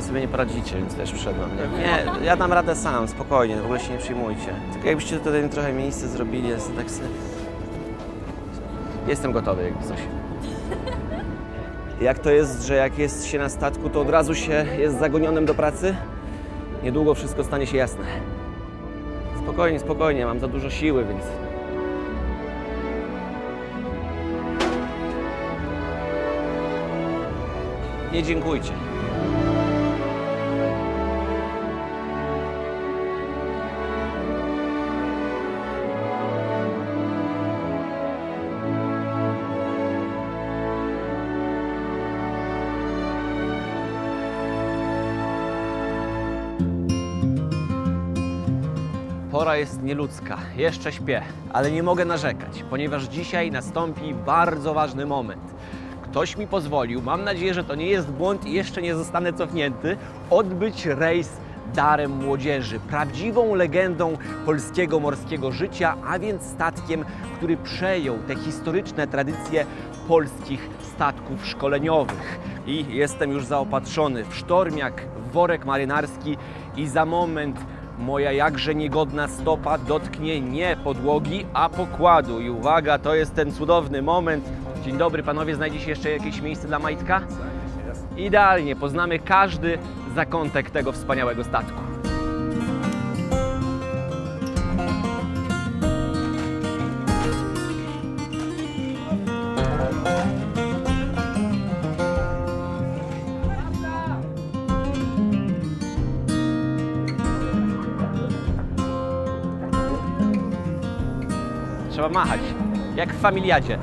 sami sobie nie poradzicie, więc też przyszedłem. Nie, nie ja dam radę sam, spokojnie, w ogóle się nie przejmujcie. Tylko jakbyście tutaj trochę miejsce zrobili, jest tak. Jestem gotowy, jakby coś. Jak to jest, że jak jest się na statku, to od razu się jest zagonionym do pracy? Niedługo wszystko stanie się jasne. Spokojnie, spokojnie, mam za dużo siły, więc nie dziękujcie. Pora jest nieludzka, jeszcze śpię, ale nie mogę narzekać, ponieważ dzisiaj nastąpi bardzo ważny moment. Ktoś mi pozwolił, mam nadzieję, że to nie jest błąd i jeszcze nie zostanę cofnięty, odbyć rejs darem młodzieży, prawdziwą legendą polskiego morskiego życia, a więc statkiem, który przejął te historyczne tradycje polskich statków szkoleniowych. I jestem już zaopatrzony w sztormiak, w worek marynarski i za moment moja jakże niegodna stopa dotknie nie podłogi, a pokładu. I uwaga, to jest ten cudowny moment. Dzień dobry panowie, znajdzie się jeszcze jakieś miejsce dla Majtka? Idealnie, poznamy każdy zakątek tego wspaniałego statku. Machać, jak w familiadzie.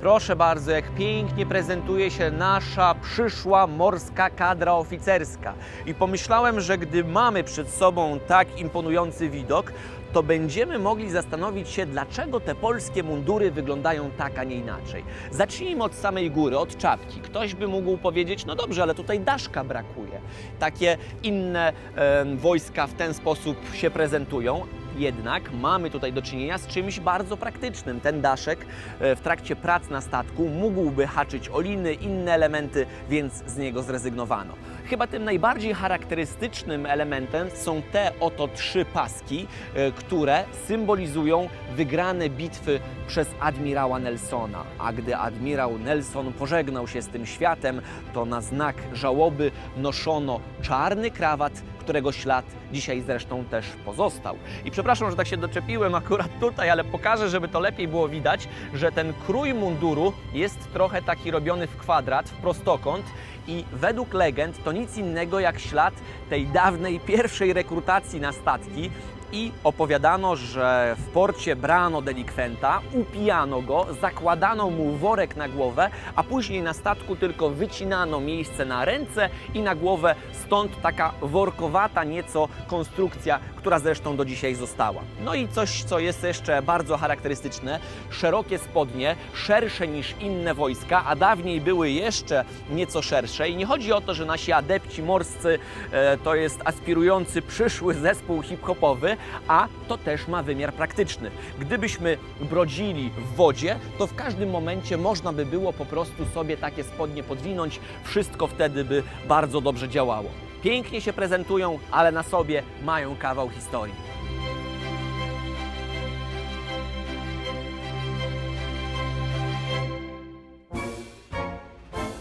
Proszę bardzo, jak pięknie prezentuje się nasza przyszła morska kadra oficerska. I pomyślałem, że gdy mamy przed sobą tak imponujący widok, to będziemy mogli zastanowić się, dlaczego te polskie mundury wyglądają tak, a nie inaczej. Zacznijmy od samej góry, od czapki. Ktoś by mógł powiedzieć, no dobrze, ale tutaj daszka brakuje. Takie inne em, wojska w ten sposób się prezentują, jednak mamy tutaj do czynienia z czymś bardzo praktycznym. Ten daszek e, w trakcie prac na statku mógłby haczyć o liny, inne elementy, więc z niego zrezygnowano. Chyba tym najbardziej charakterystycznym elementem są te oto trzy paski, e, które symbolizują wygrane bitwy przez admirała Nelsona. A gdy admirał Nelson pożegnał się z tym światem, to na znak żałoby noszono czarny krawat, którego ślad dzisiaj zresztą też pozostał. I przepraszam, że tak się doczepiłem akurat tutaj, ale pokażę, żeby to lepiej było widać, że ten krój munduru jest trochę taki robiony w kwadrat, w prostokąt i według legend to nic innego jak ślad tej dawnej pierwszej rekrutacji na statki, i opowiadano, że w porcie brano delikwenta, upijano go, zakładano mu worek na głowę, a później na statku tylko wycinano miejsce na ręce i na głowę, stąd taka workowata nieco konstrukcja, która zresztą do dzisiaj została. No i coś, co jest jeszcze bardzo charakterystyczne, szerokie spodnie, szersze niż inne wojska, a dawniej były jeszcze nieco szersze. I nie chodzi o to, że nasi adepci morscy e, to jest aspirujący przyszły zespół hip-hopowy, a to też ma wymiar praktyczny. Gdybyśmy brodzili w wodzie, to w każdym momencie można by było po prostu sobie takie spodnie podwinąć, wszystko wtedy by bardzo dobrze działało. Pięknie się prezentują, ale na sobie mają kawał historii.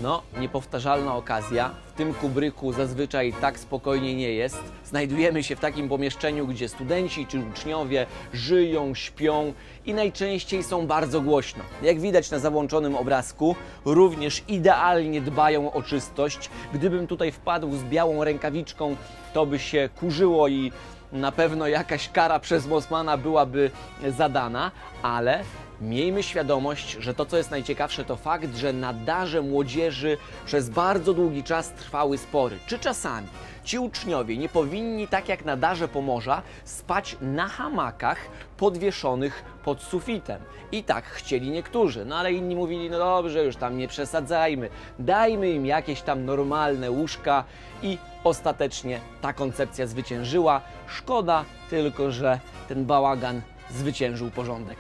No, niepowtarzalna okazja. W tym kubryku zazwyczaj tak spokojnie nie jest. Znajdujemy się w takim pomieszczeniu, gdzie studenci czy uczniowie żyją, śpią i najczęściej są bardzo głośno. Jak widać na załączonym obrazku, również idealnie dbają o czystość. Gdybym tutaj wpadł z białą rękawiczką, to by się kurzyło i na pewno jakaś kara przez Mosmana byłaby zadana, ale Miejmy świadomość, że to, co jest najciekawsze, to fakt, że na darze młodzieży przez bardzo długi czas trwały spory. Czy czasami ci uczniowie nie powinni, tak jak na darze Pomorza, spać na hamakach podwieszonych pod sufitem? I tak chcieli niektórzy, no ale inni mówili, no dobrze, już tam nie przesadzajmy, dajmy im jakieś tam normalne łóżka i ostatecznie ta koncepcja zwyciężyła. Szkoda tylko, że ten bałagan zwyciężył porządek.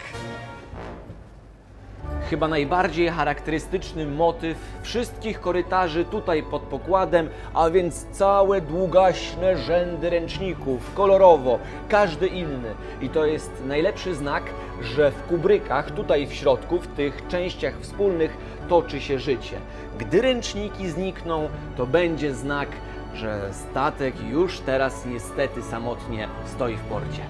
Chyba najbardziej charakterystyczny motyw wszystkich korytarzy tutaj pod pokładem, a więc całe długaśne rzędy ręczników, kolorowo, każdy inny. I to jest najlepszy znak, że w kubrykach, tutaj w środku, w tych częściach wspólnych toczy się życie. Gdy ręczniki znikną, to będzie znak, że statek już teraz niestety samotnie stoi w porcie.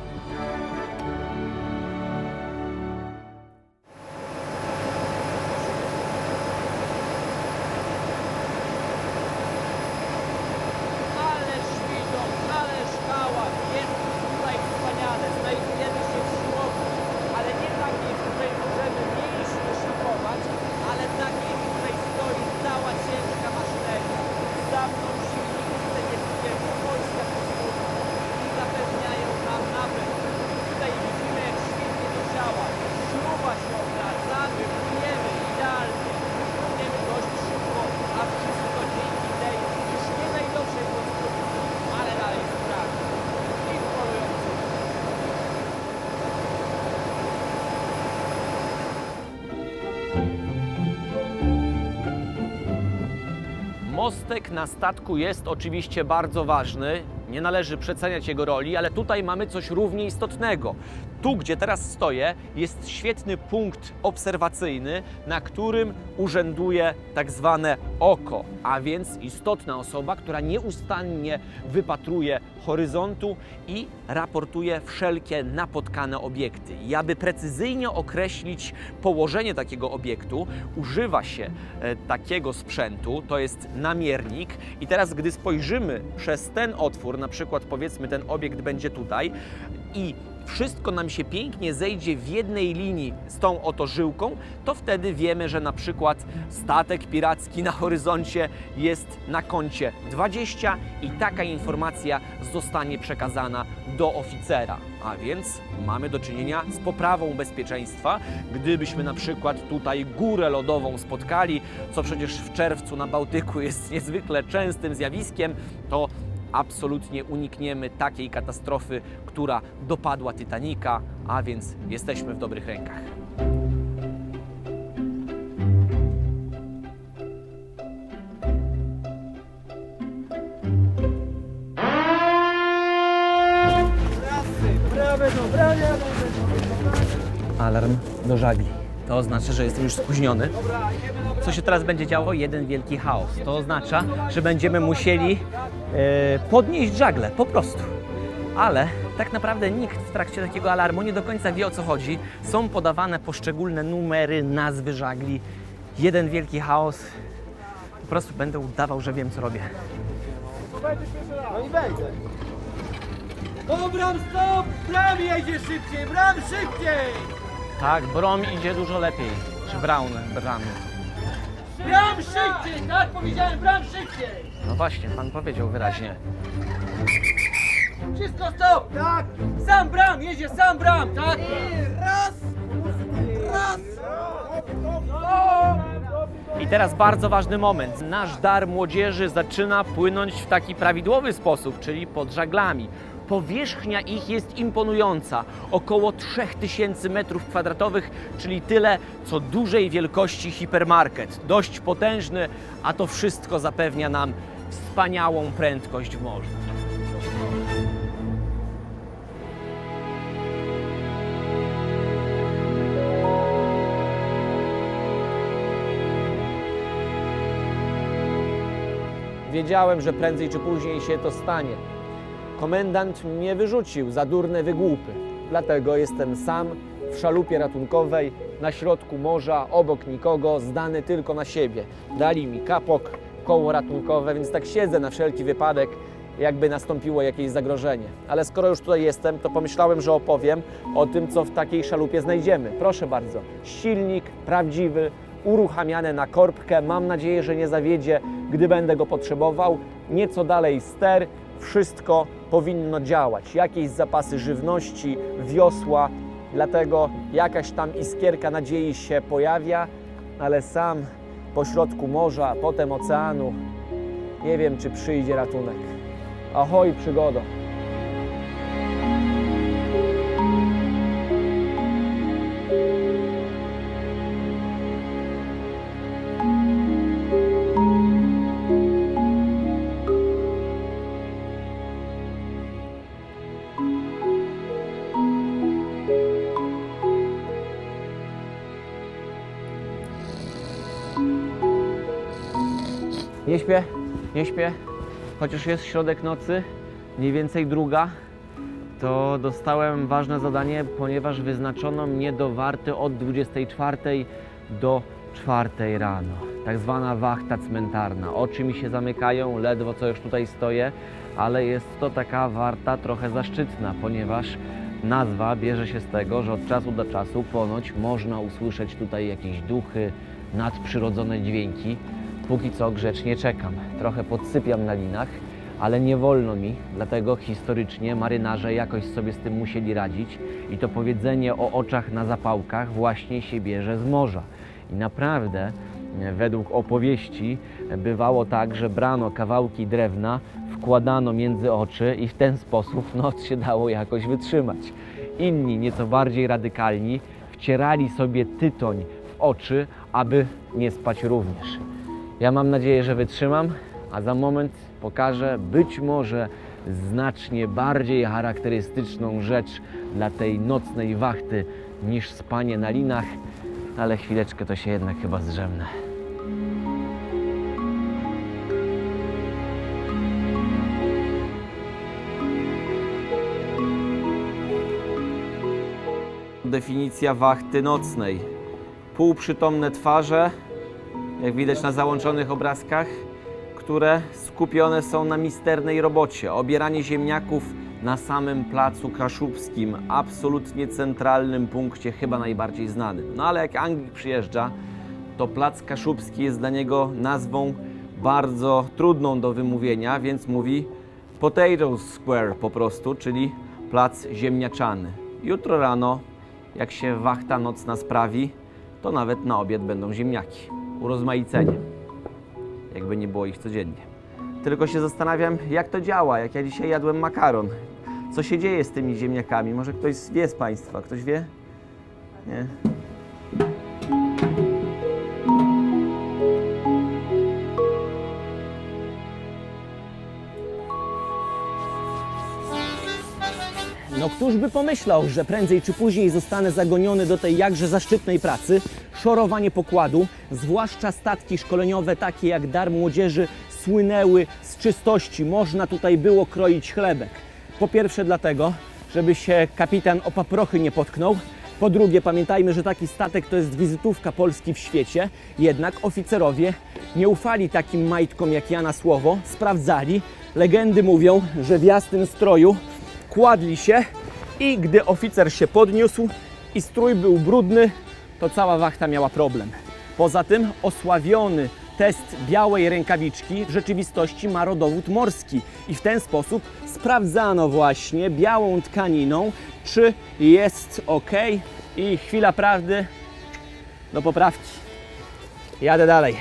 Mostek na statku jest oczywiście bardzo ważny. Nie należy przeceniać jego roli, ale tutaj mamy coś równie istotnego. Tu, gdzie teraz stoję, jest świetny punkt obserwacyjny, na którym urzęduje tak zwane oko, a więc istotna osoba, która nieustannie wypatruje horyzontu i raportuje wszelkie napotkane obiekty. I aby precyzyjnie określić położenie takiego obiektu, używa się e, takiego sprzętu, to jest namiernik. I teraz, gdy spojrzymy przez ten otwór, na przykład powiedzmy ten obiekt będzie tutaj i wszystko nam się pięknie zejdzie w jednej linii z tą oto żyłką, to wtedy wiemy, że na przykład statek piracki na horyzoncie jest na koncie 20 i taka informacja zostanie przekazana do oficera. A więc mamy do czynienia z poprawą bezpieczeństwa. Gdybyśmy na przykład tutaj górę lodową spotkali, co przecież w czerwcu na Bałtyku jest niezwykle częstym zjawiskiem, to absolutnie unikniemy takiej katastrofy, która dopadła Titanica, a więc jesteśmy w dobrych rękach. Alarm do żagli. To oznacza, że jestem już spóźniony. Co się teraz będzie działo? Jeden wielki chaos. To oznacza, że będziemy musieli e, podnieść żagle, po prostu. Ale tak naprawdę nikt w trakcie takiego alarmu nie do końca wie o co chodzi. Są podawane poszczególne numery, nazwy żagli. Jeden wielki chaos. Po prostu będę udawał, że wiem co robię. No bram stop! Bram jedzie szybciej! Bram szybciej! Tak, Brom idzie dużo lepiej. Czy Brown, Brown. Bram szybciej! Tak powiedziałem, bram szybciej! No właśnie, pan powiedział wyraźnie. Wszystko stop! Tak! Sam bram jedzie, sam bram! Tak! Raz! Raz! I teraz bardzo ważny moment. Nasz dar młodzieży zaczyna płynąć w taki prawidłowy sposób, czyli pod żaglami. Powierzchnia ich jest imponująca, około 3000 m2, czyli tyle co dużej wielkości hipermarket. Dość potężny, a to wszystko zapewnia nam wspaniałą prędkość w morzu. Wiedziałem, że prędzej czy później się to stanie. Komendant mnie wyrzucił za durne wygłupy. Dlatego jestem sam w szalupie ratunkowej na środku morza, obok nikogo, zdany tylko na siebie. Dali mi kapok, koło ratunkowe, więc tak siedzę na wszelki wypadek, jakby nastąpiło jakieś zagrożenie. Ale skoro już tutaj jestem, to pomyślałem, że opowiem o tym, co w takiej szalupie znajdziemy. Proszę bardzo, silnik prawdziwy, uruchamiany na korbkę. Mam nadzieję, że nie zawiedzie, gdy będę go potrzebował. Nieco dalej ster, wszystko powinno działać. Jakieś zapasy żywności, wiosła, dlatego jakaś tam iskierka nadziei się pojawia, ale sam pośrodku morza, potem oceanu, nie wiem, czy przyjdzie ratunek. Ahoj, przygodo! Nie śpię, nie śpię. Chociaż jest środek nocy, mniej więcej druga, to dostałem ważne zadanie, ponieważ wyznaczono mnie do warty od 24 do 4 rano. Tak zwana wachta cmentarna. Oczy mi się zamykają, ledwo co już tutaj stoję, ale jest to taka warta trochę zaszczytna, ponieważ nazwa bierze się z tego, że od czasu do czasu ponoć można usłyszeć tutaj jakieś duchy, nadprzyrodzone dźwięki. Póki co grzecznie czekam. Trochę podsypiam na linach, ale nie wolno mi, dlatego historycznie marynarze jakoś sobie z tym musieli radzić i to powiedzenie o oczach na zapałkach właśnie się bierze z morza. I naprawdę, według opowieści, bywało tak, że brano kawałki drewna, wkładano między oczy i w ten sposób noc się dało jakoś wytrzymać. Inni, nieco bardziej radykalni, wcierali sobie tytoń w oczy, aby nie spać również. Ja mam nadzieję, że wytrzymam, a za moment pokażę być może znacznie bardziej charakterystyczną rzecz dla tej nocnej wachty niż spanie na linach, ale chwileczkę to się jednak chyba zrzemnę. Definicja wachty nocnej. Półprzytomne twarze, jak widać na załączonych obrazkach, które skupione są na misternej robocie. Obieranie ziemniaków na samym placu kaszubskim, absolutnie centralnym punkcie, chyba najbardziej znanym. No ale jak Anglik przyjeżdża, to plac kaszubski jest dla niego nazwą bardzo trudną do wymówienia, więc mówi Potato Square po prostu, czyli plac ziemniaczany. Jutro rano, jak się wachta nocna sprawi, to nawet na obiad będą ziemniaki. Urozmaicenie. Jakby nie było ich codziennie. Tylko się zastanawiam, jak to działa, jak ja dzisiaj jadłem makaron. Co się dzieje z tymi ziemniakami? Może ktoś wie z Państwa? Ktoś wie? Nie? No któż by pomyślał, że prędzej czy później zostanę zagoniony do tej jakże zaszczytnej pracy, szorowanie pokładu, zwłaszcza statki szkoleniowe takie jak Dar Młodzieży słynęły z czystości, można tutaj było kroić chlebek. Po pierwsze dlatego, żeby się kapitan o paprochy nie potknął, po drugie, pamiętajmy, że taki statek to jest wizytówka Polski w świecie, jednak oficerowie nie ufali takim majtkom jak ja na słowo, sprawdzali. Legendy mówią, że w jasnym stroju kładli się i gdy oficer się podniósł i strój był brudny, to cała wachta miała problem. Poza tym osławiony test białej rękawiczki w rzeczywistości ma rodowód morski i w ten sposób sprawdzano właśnie białą tkaniną, czy jest ok i chwila prawdy do poprawki. Jadę dalej.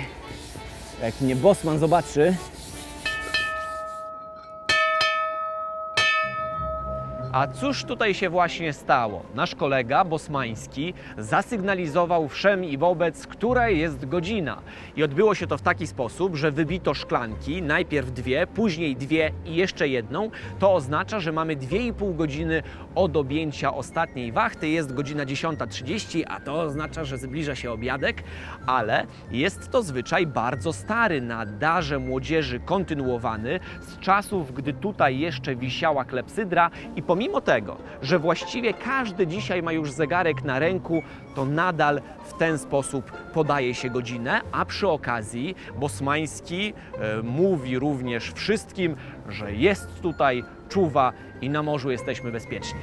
Jak mnie Bosman zobaczy, A cóż tutaj się właśnie stało? Nasz kolega Bosmański zasygnalizował wszem i wobec, która jest godzina. I odbyło się to w taki sposób, że wybito szklanki, najpierw dwie, później dwie i jeszcze jedną. To oznacza, że mamy 2,5 godziny od objęcia ostatniej wachty. Jest godzina 10.30, a to oznacza, że zbliża się obiadek, ale jest to zwyczaj bardzo stary, na darze młodzieży kontynuowany z czasów, gdy tutaj jeszcze wisiała klepsydra i pomimo tego, że właściwie każdy dzisiaj ma już zegarek na ręku, to nadal w ten sposób podaje się godzinę, a przy okazji Bosmański e, mówi również wszystkim, że jest tutaj, czuwa i na morzu jesteśmy bezpieczni.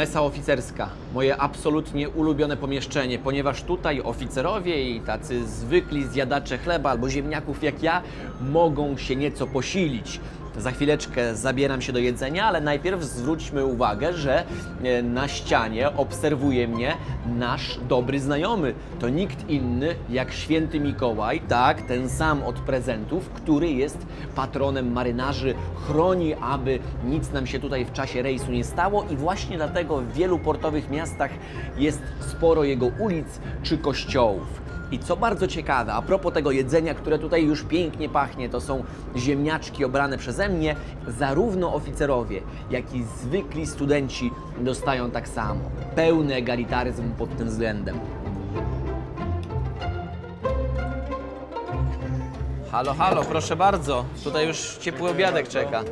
Mesa oficerska, moje absolutnie ulubione pomieszczenie, ponieważ tutaj oficerowie i tacy zwykli zjadacze chleba albo ziemniaków jak ja mogą się nieco posilić. Za chwileczkę zabieram się do jedzenia, ale najpierw zwróćmy uwagę, że e, na ścianie obserwuje mnie nasz dobry znajomy. To nikt inny jak święty Mikołaj, tak, ten sam od prezentów, który jest patronem marynarzy, chroni, aby nic nam się tutaj w czasie rejsu nie stało i właśnie dlatego w wielu portowych miastach jest sporo jego ulic czy kościołów. I co bardzo ciekawe, a propos tego jedzenia, które tutaj już pięknie pachnie, to są ziemniaczki obrane przeze mnie, zarówno oficerowie, jak i zwykli studenci dostają tak samo. Pełny egalitaryzm pod tym względem. Halo, halo, proszę bardzo. Tutaj już ciepły obiadek czeka.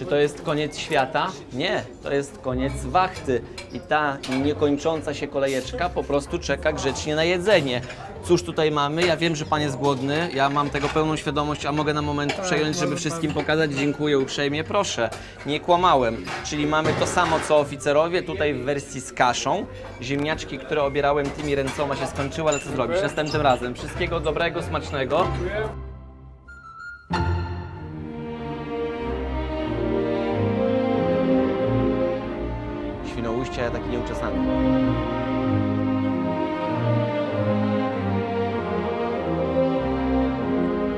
Czy to jest koniec świata? Nie, to jest koniec wachty. I ta niekończąca się kolejeczka po prostu czeka grzecznie na jedzenie. Cóż tutaj mamy? Ja wiem, że pan jest głodny, ja mam tego pełną świadomość, a mogę na moment przejąć, żeby wszystkim pokazać. Dziękuję uprzejmie, proszę. Nie kłamałem. Czyli mamy to samo co oficerowie, tutaj w wersji z kaszą. Ziemniaczki, które obierałem tymi ręcoma się skończyły, ale co zrobić? Następnym razem. Wszystkiego dobrego, smacznego. Taki nieuczesany.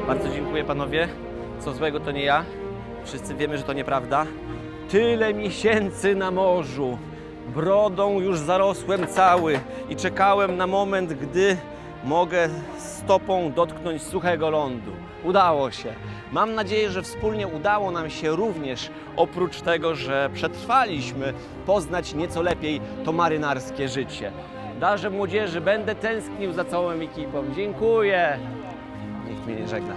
Bardzo dziękuję panowie. Co złego to nie ja. Wszyscy wiemy, że to nieprawda. Tyle miesięcy na morzu. Brodą już zarosłem cały i czekałem na moment, gdy mogę stopą dotknąć suchego lądu. Udało się. Mam nadzieję, że wspólnie udało nam się również, oprócz tego, że przetrwaliśmy, poznać nieco lepiej to marynarskie życie. Darzę młodzieży, będę tęsknił za całą ekipą. Dziękuję. Nikt mnie nie żegna.